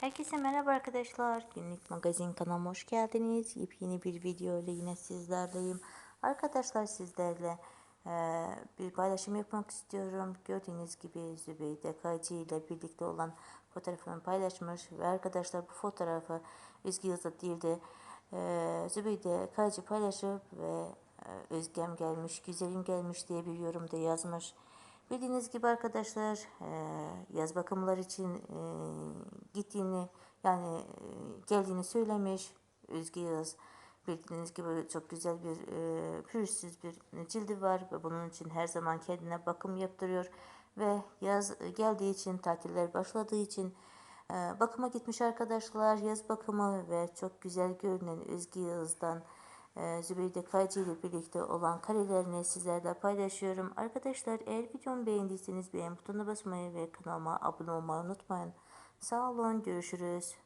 Herkese merhaba arkadaşlar. Günlük magazin kanalıma hoş geldiniz. Yepyeni bir video ile yine sizlerleyim. Arkadaşlar sizlerle e, bir paylaşım yapmak istiyorum. Gördüğünüz gibi Zübeyde Kaycı ile birlikte olan fotoğrafını paylaşmış. Ve arkadaşlar bu fotoğrafı Özge Yıldız değil de e, Zübeyde Kaycı paylaşıp ve e, Özgem gelmiş, güzelim gelmiş diye bir yorumda yazmış. Bildiğiniz gibi arkadaşlar e, yaz bakımlar için e, gittiğini yani e, geldiğini söylemiş Özge Yağız. Bildiğiniz gibi çok güzel bir pürüzsüz bir cildi var ve bunun için her zaman kendine bakım yaptırıyor ve yaz geldiği için tatiller başladığı için bakıma gitmiş arkadaşlar yaz bakımı ve çok güzel görünen Özge Yağız'dan Zübeyde Kaycı ile birlikte olan karelerini sizlerle paylaşıyorum. Arkadaşlar eğer videomu beğendiyseniz beğen butonuna basmayı ve kanalıma abone olmayı unutmayın. Sağ olun görüşürüz.